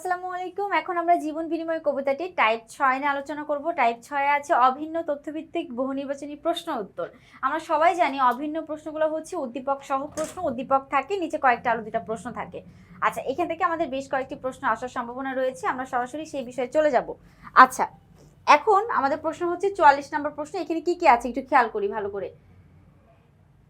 আসসালামু আলাইকুম। এখন আমরা জীবন বিনিময় কবিতাটি টাইপ ছয় নিয়ে আলোচনা করব। টাইপ ছয়ে আছে অভিন্ন তথ্যভিত্তিক বহু নির্বাচনী প্রশ্ন উত্তর। আমরা সবাই জানি অভিন্ন প্রশ্নগুলো হচ্ছে উদ্দীপক সহ প্রশ্ন। উদ্দীপক থাকে, নিচে কয়েকটা আলো দুটা প্রশ্ন থাকে। আচ্ছা এখান থেকে আমাদের বেশ কয়েকটি প্রশ্ন আসার সম্ভাবনা রয়েছে। আমরা সরাসরি সেই বিষয়ে চলে যাব। আচ্ছা এখন আমাদের প্রশ্ন হচ্ছে চুয়াল্লিশ নম্বর প্রশ্ন। এখানে কি কি আছে একটু খেয়াল করি ভালো করে।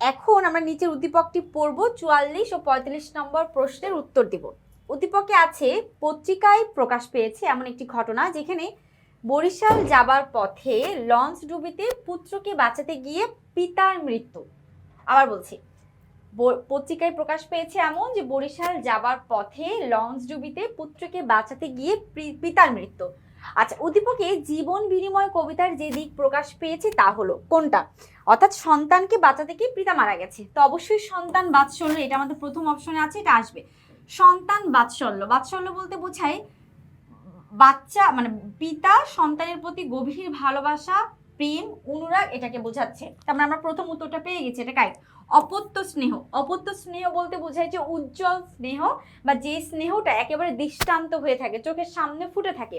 এখন আমরা নিচের উদ্দীপকটি পড়ব, চুয়াল্লিশ ও পঁয়তাল্লিশ নম্বর প্রশ্নের উত্তর দিব। উদ্দীপকে আছে, পত্রিকায় প্রকাশ পেয়েছে এমন একটি ঘটনা যেখানে বরিশাল যাবার পথে লঞ্চ ডুবিতে পুত্রকে বাঁচাতে গিয়ে পিতার মৃত্যু। আবার বলছি পত্রিকায় প্রকাশ পেয়েছে এমন যে বরিশাল যাবার পথে লঞ্চ ডুবিতে পুত্রকে বাঁচাতে গিয়ে পিতার মৃত্যু। আচ্ছা উদ্দীপকে জীবন বিনিময় কবিতার যে দিক প্রকাশ পেয়েছে তা হলো কোনটা? অর্থাৎ সন্তানকে বাঁচাতে গিয়ে পিতা মারা গেছে। তো অবশ্যই সন্তান বাৎসল্য এটা আমাদের প্রথম অপশনে আছে, এটা আসবে। সন্তান বাৎসল্য। বাৎসল্য বলতে বোঝায় বাচ্চা মানে পিতা সন্তানের প্রতি গভীর ভালোবাসা, প্রেম, অনুরাগ এটাকে বোঝাচ্ছে। তারপরে মানে আমরা প্রথম উত্তরটা পেয়ে গেছি, এটা কাই অপত্য স্নেহ। অপত্য স্নেহ বলতে বোঝায় যে উজ্জ্বল স্নেহ বা যে স্নেহটা একেবারে দৃষ্টান্ত হয়ে থাকে, চোখের সামনে ফুটে থাকে।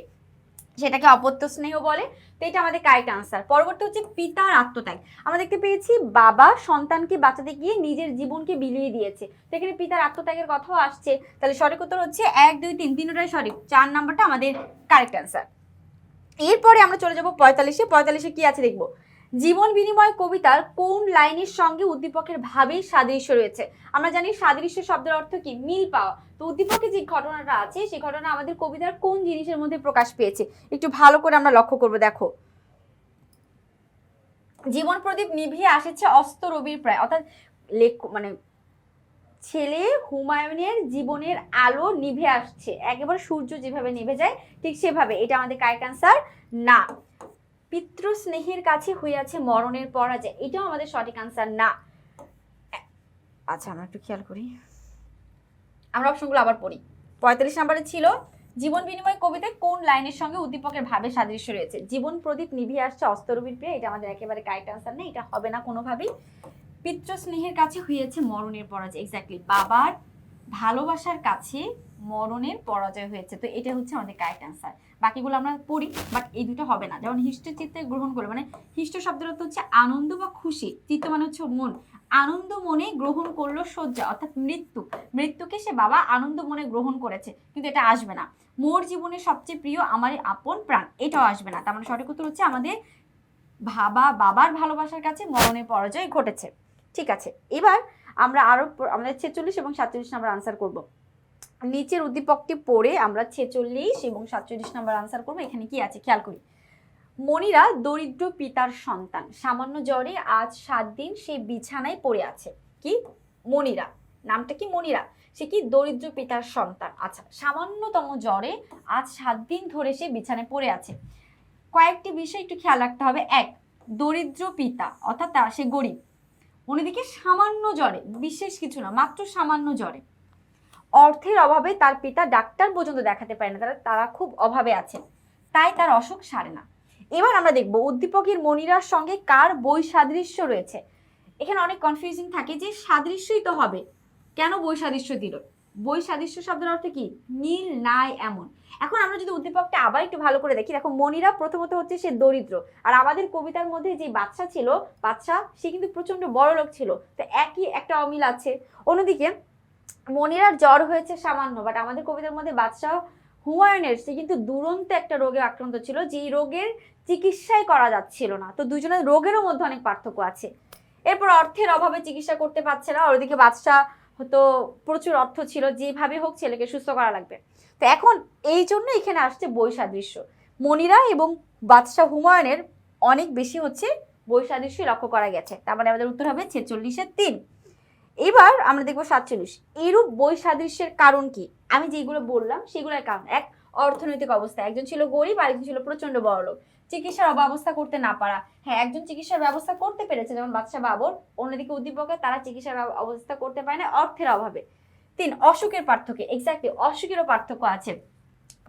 সেটাকে অপত্য স্নেহ বলে, তো এটা আমাদের কারেক্ট আনসার পরবর্তী হচ্ছে পিতার আত্মত্যাগ। আমরা দেখতে পেয়েছি বাবা সন্তানকে বাঁচাতে গিয়ে নিজের জীবনকে বিলিয়ে দিয়েছে। তো এখানে পিতার আত্মত্যাগের কথাও আসছে। তাহলে সঠিক উত্তর হচ্ছে এক, দুই, তিন, তিনটাই সঠিক। চার নাম্বারটা আমাদের কারেক্ট আনসার এরপরে আমরা চলে যাব পঁয়তাল্লিশে। পঁয়তাল্লিশে কি আছে দেখব? জীবন বিনিময় কবিতার কোন লাইনের সঙ্গে উদ্দীপকের ভাবেই সাদৃশ্য রয়েছে? আমরা জানি সাদৃশ্য শব্দের অর্থ কি? মিল পাওয়া। তো উদ্দীপকে যে ঘটনাটা আছে সেই ঘটনা আমাদের কবিতার কোন জিনিসের মধ্যে প্রকাশ পেয়েছে? একটু ভালো করে আমরা লক্ষ্য করব, দেখো। জীবন প্রদীপ নিভিয়ে আসেছে অস্ত রবির প্রায়। অর্থাৎ লেখ মানে ছেলে হুমায়ুনের জীবনের আলো নিভে আসছে। একেবারে সূর্য যেভাবে নিভে যায়, ঠিক সেভাবে। এটা আমাদের কারেক্ট না। পিতৃ স্নেহের কাছে হইয়াছে মরণের পরাজয়। এটাও আমাদের সঠিক আনসার না। আচ্ছা আমরা একটু খেয়াল করি। আমরা অপশনগুলো আবার পড়ি। পঁয়তাল্লিশ নম্বরে ছিল, জীবন বিনিময় কবিতায় কোন লাইনের সঙ্গে উদ্দীপকের ভাবে সাদৃশ্য রয়েছে? জীবন প্রদীপ নিভিয়ে আসছে অস্তরবীর প্রিয় এটা আমাদের একেবারে কারেক্ট আনসার নেই এটা হবে না কোনোভাবেই। পিতৃ স্নেহের কাছে হয়েছে মরণের পরাজয় এক্স্যাক্টলি বাবার ভালোবাসার কাছে মরণের পরাজয় হয়েছে, তো এটা হচ্ছে আমাদের কারেক্ট আনসার বাকিগুলো আমরা পড়ি বাট এই দুটো হবে না। যেমন হিষ্ট চিত্তে গ্রহণ করে মানে হিষ্ট শব্দের অর্থ হচ্ছে আনন্দ বা খুশি, চিত্ত মানে হচ্ছে মন। আনন্দ মনে গ্রহণ করল শয্যা, অর্থাৎ মৃত্যু। মৃত্যুকে সে বাবা আনন্দ মনে গ্রহণ করেছে, কিন্তু এটা আসবে না। মোর জীবনের সবচেয়ে প্রিয় আমার আপন প্রাণ, এটাও আসবে না। তার মানে সঠিক উত্তর হচ্ছে আমাদের ভাবা, বাবার ভালোবাসার কাছে মরণের পরাজয় ঘটেছে। ঠিক আছে, এবার আমরা আরও আমাদের ছেচল্লিশ এবং সাতচল্লিশ নাম্বার আনসার করব। নিচের উদ্দীপকটি পড়ে আমরা ছেচল্লিশ এবং সাতচল্লিশ নাম্বার আনসার করব। এখানে কি আছে? খেয়াল করি। মনিরা দরিদ্র পিতার সন্তান। সামান্য জ্বরে আজ সাত দিন সে বিছানায় পড়ে আছে। কি? মনিরা। নামটা কি মনিরা? সে কি দরিদ্র পিতার সন্তান? আচ্ছা সামান্যতম জ্বরে আজ সাত দিন ধরে সে বিছানায় পড়ে আছে। কয়েকটি বিষয় একটু খেয়াল রাখতে হবে। এক, দরিদ্র পিতা, অর্থাৎ তার সে গরিব। অন্যদিকে সামান্য জ্বরে, বিশেষ কিছু না, মাত্র সামান্য জ্বরে। অর্থের অভাবে তার পিতা ডাক্তার পর্যন্ত দেখাতে পারে না, তারা তারা খুব অভাবে আছেন। তাই তার অসুখ সারে না। এবার আমরা দেখব উদ্দীপকের মনিরার সঙ্গে কার বই সাদৃশ্য রয়েছে। এখানে অনেক কনফিউজিং থাকে যে সাদৃশ্যই তো হবে। কেন বই সাদৃশ্য দিল? বই সাদৃশ্য শব্দের অর্থ কি? নীল নাই এমন। এখন আমরা যদি উদ্দীপকটা আবার একটু ভালো করে দেখি। দেখো, মনিরা প্রথমত হচ্ছে সে দরিদ্র। আর আমাদের কবিতার মধ্যে যে বাচ্চা ছিল বাচ্চা সে কিন্তু প্রচণ্ড বড় লোক ছিল। তো একই একটা অমিল আছে। অন্যদিকে মনিরার জ্বর হয়েছে সামান্য বাট আমাদের কবিতার মধ্যে বাদশাহ হুমায়ুনের সে কিন্তু দুরন্ত একটা রোগে আক্রান্ত ছিল, যেই রোগের চিকিৎসাই করা যাচ্ছিল না। তো দুজনের রোগেরও মধ্যে অনেক পার্থক্য আছে। এরপর অর্থের অভাবে চিকিৎসা করতে পারছে না ওদিকে বাদশাহ হয়তো প্রচুর অর্থ ছিল, যেভাবে হোক ছেলেকে সুস্থ করা লাগবে। তো এখন এই জন্য এখানে আসছে বই সাদৃশ্য মনিরা এবং বাদশাহ হুমায়ুনের অনেক বেশি হচ্ছে বই সাদৃশ্যই লক্ষ্য করা গেছে। তার মানে আমাদের উত্তর হবে ছেচল্লিশের তিন। এবার আমরা দেখব সাতচল্লিশ। এরূপ বই সাদৃশ্যের কারণ কি? আমি যেগুলো বললাম সেগুলোর কারণ। এক, অর্থনৈতিক অবস্থা। একজন ছিল গরিব আর একজন ছিল প্রচণ্ড বড় লোক। চিকিৎসার ব্যবস্থা করতে না পারা। হ্যাঁ একজন চিকিৎসার ব্যবস্থা করতে পেরেছে, যেমন বাদশাহ বাবর। অন্যদিকে উদ্দীপকে তারা চিকিৎসার অবস্থা করতে পারে না অর্থের অভাবে। তিন, অসুখের পার্থক্য। এক্স্যাক্টলি অসুখেরও পার্থক্য আছে।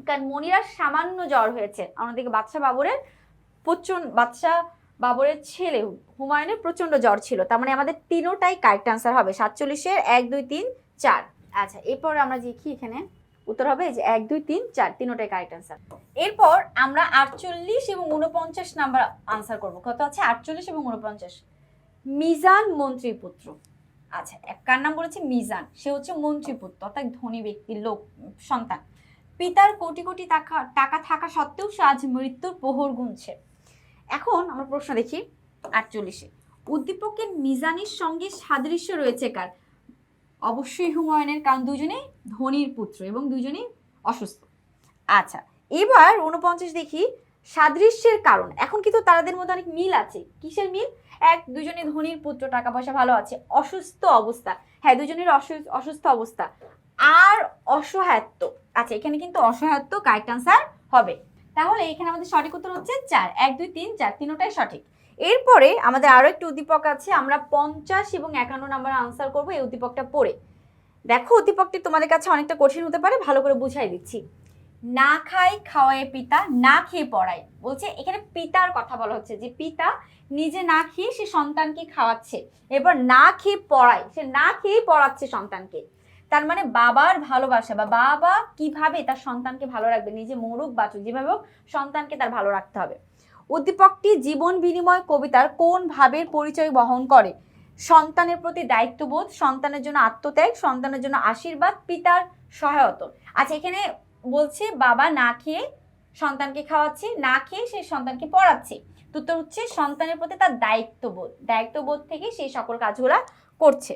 কারণ মনিরার সামান্য জ্বর হয়েছে। অন্যদিকে বাদশাহ বাবরের প্রচণ্ড বাদশাহ বাবরের ছেলে হুমায়ুনের প্রচণ্ড জ্বর ছিল। তার মানে আমাদের তিনোটাই কারেক্ট আনসার হবে। সাতচল্লিশের এক, দুই, তিন, চার। আচ্ছা এরপর আমরা দেখি এখানে উত্তর হবে যে এক, দুই, তিন, চার, তিনোটাই কারেক্ট আনসার এরপর আমরা আটচল্লিশ এবং উনপঞ্চাশ নাম্বার আনসার করব। কত আছে? আটচল্লিশ এবং উনপঞ্চাশ মিজান মন্ত্রী পুত্র আচ্ছা এক, কার নাম বলেছে? মিজান। সে হচ্ছে মন্ত্রীপুত্র, অর্থাৎ ধনী ব্যক্তির লোক, সন্তান। পিতার কোটি কোটি টাকা টাকা থাকা সত্ত্বেও সে আজ মৃত্যুর প্রহর গুনছে। এখন আমরা প্রশ্ন দেখি আটচল্লিশে। উদ্দীপকের মিজানের সঙ্গে সাদৃশ্য রয়েছে কার? অবশ্যই হুমায়ুনের, কারণ দুজনেই ধনির পুত্র এবং দুজনেই অসুস্থ। আচ্ছা এবার উনপঞ্চাশ দেখি সাদৃশ্যের কারণ। এখন কিন্তু তাদের মধ্যে অনেক মিল আছে। কিসের মিল? এক, দুজনে ধনির পুত্র টাকা পয়সা ভালো আছে, অসুস্থ অবস্থা। হ্যাঁ দুজনের অসুস্থ অবস্থা। আর অসহায়ত্ব। আচ্ছা এখানে কিন্তু অসহায়ত্ব কারেক্ট আনসার হবে। তাহলে এখানে আমাদের সঠিক উত্তর হচ্ছে চার। এক, দুই, তিন, চার। তিনোটাই সঠিক। এরপরে আমাদের আরও একটি উদ্দীপক আছে, আমরা পঞ্চাশ এবং একান্ন নাম্বার আনসার করব এই উদ্দীপকটা পড়ে। দেখো উদ্দীপকটি তোমাদের কাছে অনেকটা কঠিন হতে পারে, ভালো করে বুঝাই দিচ্ছি। না খাই, খাওয়ায় পিতা, না খেয়ে পড়ায়। বলছে এখানে পিতার কথা বলা হচ্ছে, যে পিতা নিজে না খেয়ে সে সন্তানকে খাওয়াচ্ছে। এবার না খেয়ে পড়ায়, সে না খেয়েই পড়াচ্ছে সন্তানকে। তার মানে বাবার ভালোবাসা বা বাবা কীভাবে তার সন্তানকে ভালো রাখবে? নিজে মরুক, বাঁচুক, যেভাবে হোক সন্তানকে তার ভালো রাখতে হবে। উদ্দীপকটি জীবন বিনিময় কবিতার কোন ভাবের পরিচয় বহন করে? সন্তানের প্রতি দায়িত্ববোধ, সন্তানের জন্য আত্মত্যাগ, সন্তানের জন্য আশীর্বাদ, পিতার সহায়তা। আচ্ছা এখানে বলছে বাবা না খেয়ে সন্তানকে খাওয়াচ্ছে, না খেয়ে সে সন্তানকে পড়াচ্ছে। তো হচ্ছে সন্তানের প্রতি তার দায়িত্ববোধ দায়িত্ববোধ থেকে সেই সকল কাজগুলা করছে।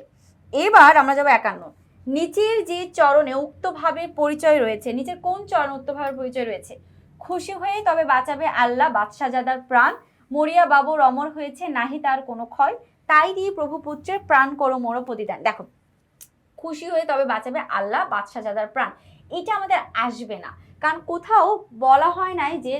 এবার আমরা যাব একান্ন। নিচের যে চরণে উক্তভাবে পরিচয় রয়েছে, নিচের কোন চরণ উক্তভাবে পরিচয় রয়েছে? খুশি হয়ে, তবে বাঁচাবে আল্লাহ বাদশাহজাদার প্রাণ। মরিয়া বাবুর অমর হয়েছে, নাহি তার কোনো ক্ষয়। তাই দিয়ে প্রভু পুত্রের প্রাণ করো মোর প্রতিদান। দেখো, খুশি হয়ে, তবে বাঁচাবে আল্লাহ বাদশাহজাদার প্রাণ। এটা আমাদের আসবে না। কারণ কোথাও বলা হয় নাই যে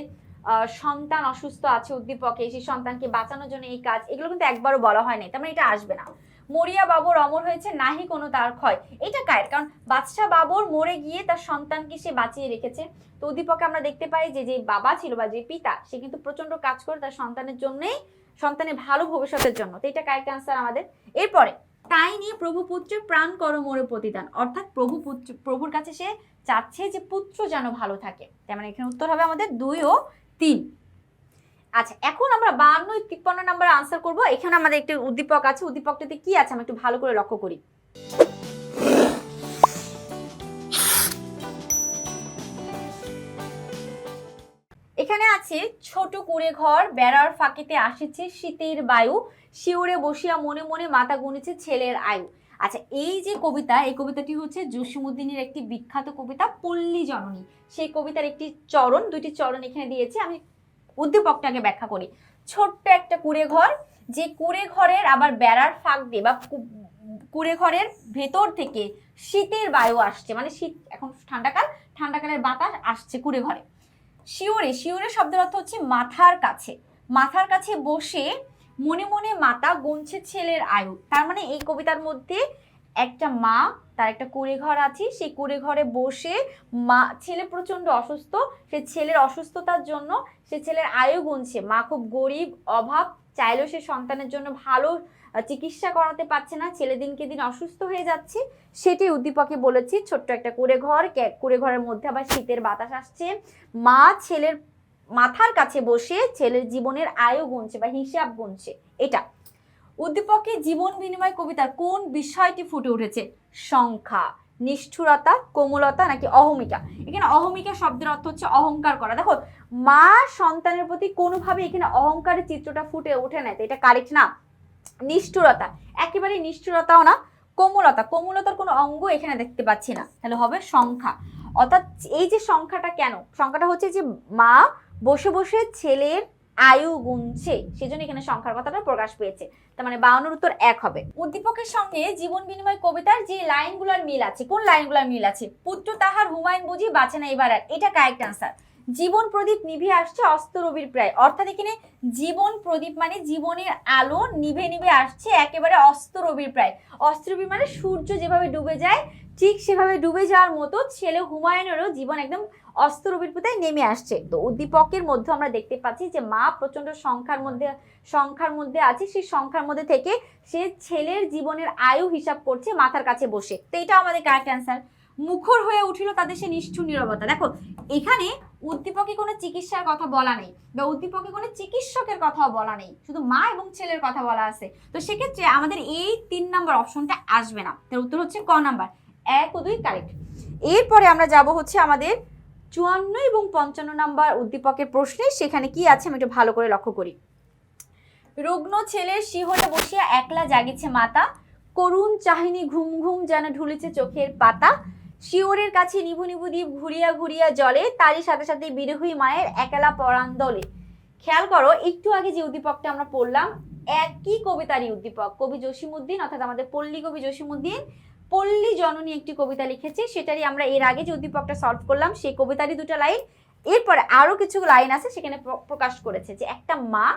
সন্তান অসুস্থ আছে উদ্দীপকে, সেই সন্তানকে বাঁচানোর জন্য এই কাজ, এগুলো কিন্তু একবারও বলা হয় নাই। তার মানে এটা আসবে না। মরিয়া বাবর অমর হয়েছে, নাহি কোনো তার ক্ষয়। এটা কায়ের, কারণ বাদশাহ বাবর মরে গিয়ে তার সন্তানকে সে বাঁচিয়ে রেখেছে। তো উদ্দীপকে আমরা দেখতে পাই যে যে বাবা ছিল বা যে পিতা, সে কিন্তু প্রচণ্ড কাজ করে তার সন্তানের জন্যই, সন্তানের ভালো ভবিষ্যতের জন্য। তো এটা কারেক্ট আনসার আমাদের। এরপরে, তাই নিয়ে প্রভু পুত্রের প্রাণ করো মোর প্রতিদান। অর্থাৎ প্রভু পুত্র, প্রভুর কাছে সে চাচ্ছে যে পুত্র যেন ভালো থাকে। তার মানে এখানে উত্তর হবে আমাদের দুই ও তিন। আচ্ছা এখন আমরা বান্ন, তিপ্পান্ন নাম্বার আনসার করব। এখানে আমাদের একটি উদ্দীপক আছে। উদ্দীপকটাতে কি আছে? আমি একটু ভালো করে লক্ষ্য করি। এখানে আছে, ছোট কুড়ে ঘর, বেড়ার ফাঁকিতে আসিছে শীতের বায়ু, শিউরে বসিয়া মনে মনে মাথা গুনেছে ছেলের আয়ু। আচ্ছা এই যে কবিতা, এই কবিতাটি হচ্ছে জসিমুদ্দিনের একটি বিখ্যাত কবিতা, পল্লী জননী। সেই কবিতার একটি চরণ দুটি চরণ এখানে দিয়েছে। আমি উদ্দীপকটাকে ব্যাখ্যা করি। ছোট্ট একটা কুড়ে ঘর যে কুড়ে ঘরের আবার বেড়ার ফাঁক দিয়ে বা কুড়ে ঘরের ভেতর থেকে শীতের বায়ু আসছে মানে শীত, এখন ঠান্ডাকাল, ঠান্ডাকালের বাতাস আসছে কুড়ে ঘরে শিওরে শিওরে শব্দের অর্থ হচ্ছে মাথার কাছে। মাথার কাছে বসে মনে মনে মাতা গুনছে ছেলের আয়ু। তার মানে এই কবিতার মধ্যে একটা মা, তার একটা কুড়ে ঘর আছে, সেই কুড়ে ঘরে বসে মা, ছেলে প্রচণ্ড অসুস্থ, সে ছেলের অসুস্থতার জন্য সে ছেলের আয়ু গুনছে। মা খুব গরিব, অভাব, চাইলেও সে সন্তানের জন্য ভালো চিকিৎসা করাতে পারছে না, ছেলে দিনকে দিন অসুস্থ হয়ে যাচ্ছে। সেটি উদ্দীপকে বলেছি, ছোট্ট একটা কুড়ে ঘর কুড়ে ঘরের মধ্যে আবার শীতের বাতাস আসছে। মা ছেলের মাথার কাছে বসে ছেলের জীবনের আয়ু গুনছে বা হিসাব গুনছে। এটা উদ্দীপকে জীবন বিনিময় কবিতার কোন বিষয়টি ফুটে উঠেছে? সংখ্যা, নিষ্ঠুরতা, কোমলতা নাকি অহমিকা? এখানে অহমিকা শব্দের অর্থ হচ্ছে অহংকার করা। দেখো, মা সন্তানের প্রতি কোনোভাবে এখানে অহংকারের চিত্রটা ফুটে ওঠে না, এটা কারেক্ট না। নিষ্ঠুরতা একেবারে নিষ্ঠুরতাও না, কোমলতা। কোমলতার কোনো অঙ্গ এখানে দেখতে পাচ্ছি না, তাহলে হবে সংখ্যা। অর্থাৎ এই যে সংখ্যাটা কেন? সংখ্যাটা হচ্ছে যে মা বসে বসে ছেলের আয়ু গুনছে, সেজন্য এখানে সংখ্যার কথাটা প্রকাশ পেয়েছে। তার মানে বাউনের উত্তর এক হবে। উদ্দীপকের সঙ্গে জীবন বিনিময় কবিতার যে লাইনগুলোর মিল আছে, কোন লাইনগুলোর মিল আছে? পুত্র তাহার হুমায়ুন বুঝি বাঁচে না এবার আর। এটা কারেক্ট আনসার জীবন প্রদীপ নিভে আসছে অস্ত রবির প্রায়। অর্থাৎ এখানে জীবন প্রদীপ মানে জীবনের আলো নিভে নিভে আসছে একেবারে অস্ত রবির প্রায়। অস্ত রবি মানে সূর্য যেভাবে ডুবে যায় ঠিক সেভাবে ডুবে যাওয়ার মতো ছেলে হুমায়ুনেরও জীবন একদম অস্ত রবির পুতায় নেমে আসছে। তো উদ্দীপকের মধ্যে আমরা দেখতে পাচ্ছি যে মা প্রচণ্ড সংখ্যার মধ্যে সংখ্যার মধ্যে আছে, সেই সংখ্যার মধ্যে থেকে সে ছেলের জীবনের আয়ু হিসাব করছে মাথার কাছে বসে। তো এটা আমাদের কারেক্ট অ্যান্সার মুখর হয়ে উঠিল তাদের সে নিষ্ঠুর নীরবতা। দেখো, এখানে উদ্দীপকে কোনো চিকিৎসার কথা বলা নেই বা উদ্দীপকে কোনো চিকিৎসকের কথাও বলা নেই। শুধু মা এবং ছেলের কথা বলা আছে। তো সেক্ষেত্রে আমাদের এই তিন নম্বর অপশনটা আসবে না। তার উত্তর হচ্ছে ক নাম্বার এক ও দুই কারেক্ট। এরপরে আমরা যাব হচ্ছে আমাদের চুয়ান্ন এবং পঞ্চান্ন নাম্বার উদ্দীপকের প্রশ্নে, সেখানে কি আছে আমি একটু ভালো করে লক্ষ্য করি। রুগ্ন ছেলের শিহরে বসিয়া একলা জাগিছে মাতা, করুণ চাহিনী ঘুম ঘুম যেন ঢুলেছে চোখের পাতা শিওরের কাছে নিভু নিভু দ্বীপ ঘুরিয়া ঘুরিয়া জলে, তারই সাথে সাথে বিরহী মায়ের একলা পরাণ দলে খেয়াল করো, একটু আগে যে উদ্দীপকটা আমরা পড়লাম, একই কবিতারই উদ্দীপক, কবি জসিমুদ্দিন অর্থাৎ আমাদের পল্লী কবি জসিমুদ্দিন পল্লী জননী একটি কবিতা লিখেছে, সেটারই আমরা এর আগে যে উদ্দীপকটা সলভ করলাম, সেই কবিতারই দুটো লাইন এরপরে আরও কিছু লাইন আছে সেখানে প্র- প্রকাশ করেছে যে একটা মা,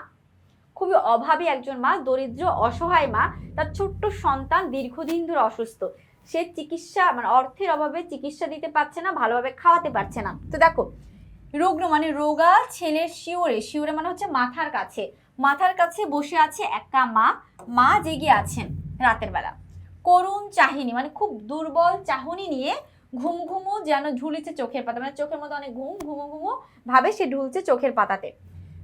খুবই অভাবী একজন মা, দরিদ্র, অসহায় মা, তার ছোট্ট সন্তান দীর্ঘদিন ধরে অসুস্থ। সে চিকিৎসা মানে অর্থের অভাবে চিকিৎসা দিতে পারছে না, ভালোভাবে খাওয়াতে পারছে না। তো দেখো, রোগ্ন মানে রোগা, ছেলের শিওরে শিওরে মানে হচ্ছে মাথার কাছে। মাথার কাছে বসে আছে একটা মা মা জেগে আছেন রাতের বেলা। করুণ চাহিনী মানে খুব দুর্বল চাহনি নিয়ে ঘুম ঘুমো যেন ঝুলিছে চোখের পাতা। মানে চোখের মধ্যে অনেক ঘুম, ঘুমো ঘুমো ভাবে সে ঢুলছে চোখের পাতাতে।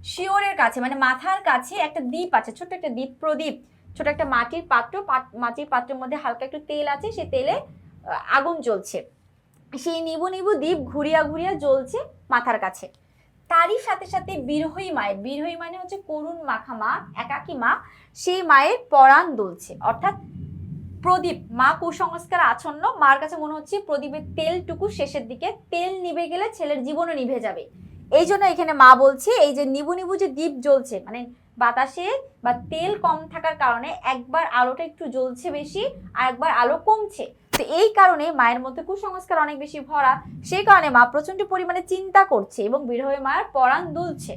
শিওরের কাছে মানে মাথার কাছে একটা দ্বীপ আছে, ছোট্ট একটা দ্বীপ প্রদীপ। ছোট একটা মাটির পাত্র, পাত- মাটির পাত্রের মধ্যে হালকা একটু তেল আছে, সে তেলে আগুন জ্বলছে। সেই নিবু নিবু দ্বীপ ঘুরিয়া ঘুরিয়া জ্বলছে মাথার কাছে। তারই সাথে সাথে বিরহী মায়ের, বিরহী মানে হচ্ছে করুণ মাখা মা, একাকী মা, সেই মায়ের পরাণ দুলছে। অর্থাৎ প্রদীপ, মা কুসংস্কার আচ্ছন্ন। মার কাছে মনে হচ্ছে প্রদীপের তেলটুকু শেষের দিকে। তেল নিভে গেলে ছেলের জীবনও নিভে যাবে। এই জন্য এখানে মা বলছে, এই যে নিবু নিবু যে দ্বীপ জ্বলছে মানে বাতাসে বা তেল কম থাকার কারণে একবার আলোটা একটু জ্বলছে বেশি, আর একবার আলো কমছে। তো এই কারণে মায়ের মধ্যে কুসংস্কার অনেক বেশি ভরা। সেই কারণে মা প্রচণ্ড পরিমাণে চিন্তা করছে এবং বিরহে মায়ের পরাণ দুলছে।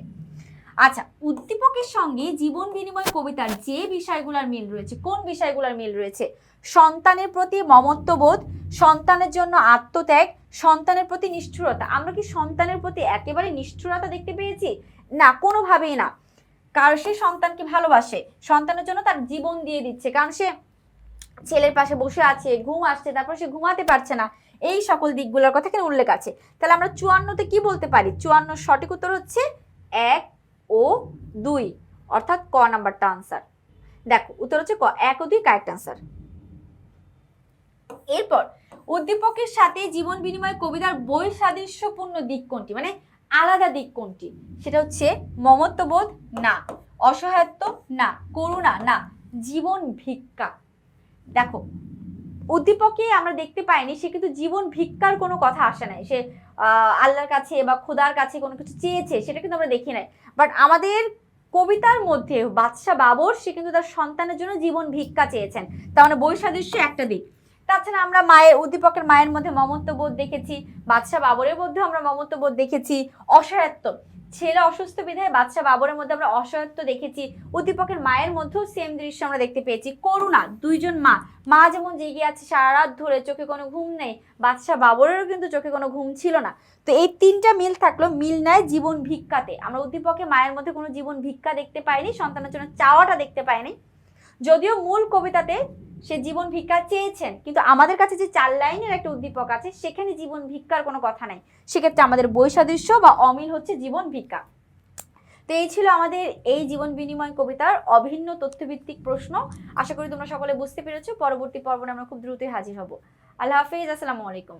আচ্ছা উদ্দীপকের সঙ্গে জীবন বিনিময় কবিতার যে বিষয়গুলোর মিল রয়েছে, কোন বিষয়গুলোর মিল রয়েছে? সন্তানের প্রতি মমত্ববোধ, সন্তানের জন্য আত্মত্যাগ, সন্তানের প্রতি নিষ্ঠুরতা। আমরা কি সন্তানের প্রতি একেবারে নিষ্ঠুরতা দেখতে পেয়েছি? না, কোনোভাবেই না। কারণ সে সন্তানকে ভালোবাসে, সন্তানের জন্য তার জীবন দিয়ে দিচ্ছে। কারণ সে ছেলের পাশে বসে আছে, ঘুম আসছে, তারপর সে ঘুমাতে পারছে না। এই সকল দিকগুলোর কথা এখানে উল্লেখ আছে। তাহলে আমরা চুয়ান্নতে কি বলতে পারি? চুয়ান্ন সঠিক উত্তর হচ্ছে এক ও দুই, অর্থাৎ ক নাম্বারটা আনসার দেখো, উত্তর হচ্ছে ক, এক ও দুই কারেক্ট আনসার এরপর, উদ্দীপকের সাথে জীবন বিনিময় কবিতার বই সাদৃশ্যপূর্ণ দিক কোনটি? মানে আলাদা দিক কোনটি? সেটা হচ্ছে মমত্ববোধ, না। অসহায়ত্ব, না। করুণা, না। জীবন ভিক্ষা। দেখো উদ্দীপকে আমরা দেখতে পাইনি, সে কিন্তু জীবন ভিক্ষার কোনো কথা আসে নাই। সে আল্লাহর কাছে বা খোদার কাছে কোনো কিছু চেয়েছে, সেটা কিন্তু আমরা দেখি নাই। বাট আমাদের কবিতার মধ্যে বাদশাহ বাবর, সে কিন্তু তার সন্তানের জন্য জীবন ভিক্ষা চেয়েছেন। তার মানে বৈসাদৃশ্য একটা দিক। তাছাড়া আমরা মায়ের, উদ্দীপকের মায়ের মধ্যে মমত্ববোধ দেখেছি, বাদশাহ বাবরের মধ্যেও আমরা মমত্ববোধ দেখেছি, অসহায়ত্ব। ছেলে অসুস্থ বিধায় বাচ্চা বাবরের মধ্যে আমরা অসহায়ত্ব দেখেছি। উদ্দীপকের মায়ের মধ্যেও সেম দৃশ্য আমরা দেখতে পেয়েছি। করুণা, দুইজন মা। মা যেমন জেগে আছে সারা রাত ধরে চোখে কোনো ঘুম নেই, বাচ্চা বাবরেরও কিন্তু চোখে কোনো ঘুম ছিল না। তো এই তিনটা মিল থাকল, মিল নেয় জীবন ভিক্ষাতে। আমরা উদ্দীপকে মায়ের মধ্যে কোনো জীবন ভিক্ষা দেখতে পাইনি, সন্তানের জন্য চাওয়াটা দেখতে পাইনি। যদিও মূল কবিতাতে সে জীবন ভিক্ষা চেয়েছেন, কিন্তু আমাদের কাছে যে চার লাইনের একটা উদ্দীপক আছে, সেখানে জীবন ভিক্ষার কোনো কথা নাই। সেক্ষেত্রে আমাদের বৈসাদৃশ্য বা অমিল হচ্ছে জীবন ভিক্ষা। তো এই ছিল আমাদের এই জীবন বিনিময় কবিতার অভিন্ন তথ্যভিত্তিক প্রশ্ন। আশা করি তোমরা সকলে বুঝতে পেরেছ। পরবর্তী পর্বনে আমরা খুব দ্রুতই হাজির হব। আল্লাহ হাফিজ, আসসালামু আলাইকুম।